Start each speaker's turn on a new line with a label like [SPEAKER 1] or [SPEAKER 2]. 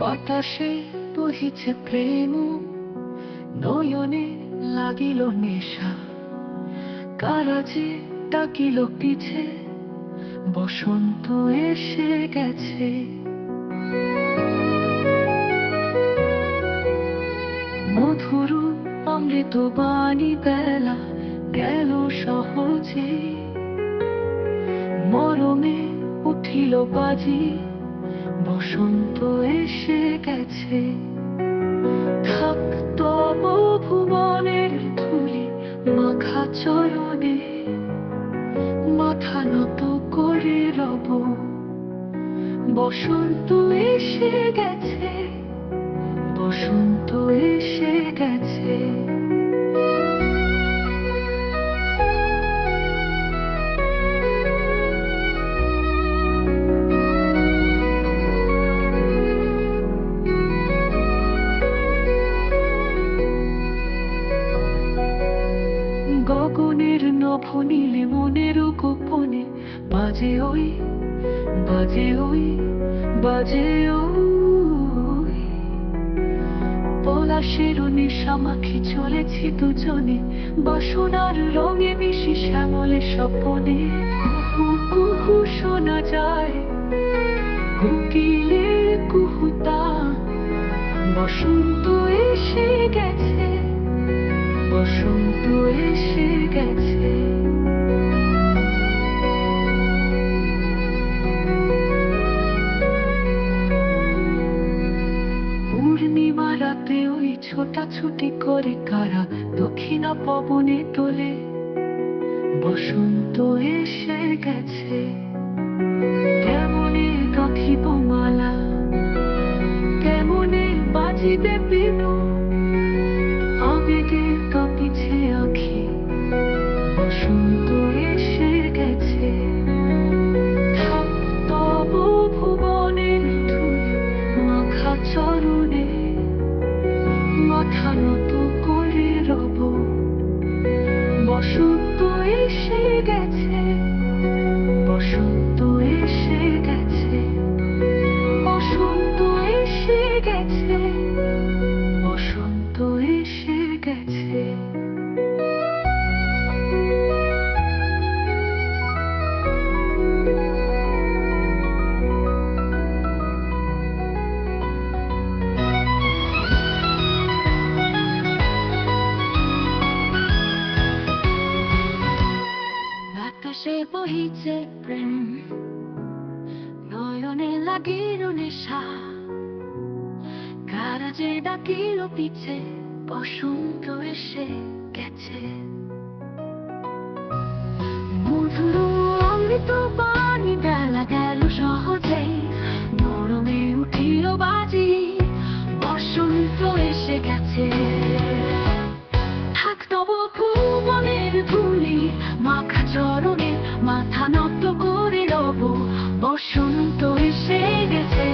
[SPEAKER 1] বাতাসে বহিছে প্রেম, নয়নে লাগিল নেশা। কারা যে ডাকিল পিছে, বসন্ত এসে গেছে। মধুর অমৃত বাণী বেলা গেল সহজে। মরমে উঠিল বাজি। বসন্ত এসে গেছে। থাক তব ভুবনের ধুলি মাখা চরণে। মাথা নত করে রব। বসন্ত এসে গেছে। বসন্ত এসে গগনের নভনীলে মনের গোপনে, বাজে ওই বাজে ওই বাজে ওই। পলাশের নেশা মাখি চলেছি দুজনে, বাসনার রঙে মিশি শ্যামলে স্বপনে। কুহু শোনা যায় কুকিলে কুহুতা। বসন্ত এসে গেছে, বসন্ত এসে গেছে। ছোটাছুটি করে কারা দক্ষিণা পবনে তোলে? বসন্ত এসে গেছে, কেমনে গাঁথিব মালা? কেমনে বাজিবে বিনু আবেগে কাঁপিছে আখি, বসন্ত এসে গেছে প্রেম নয়নে লাগিল নেশা কারাজে ডাকিল পিছে বসন্ত এসে গেছে মধুর মাথা নত করে রব বসন্ত এসে গেছে।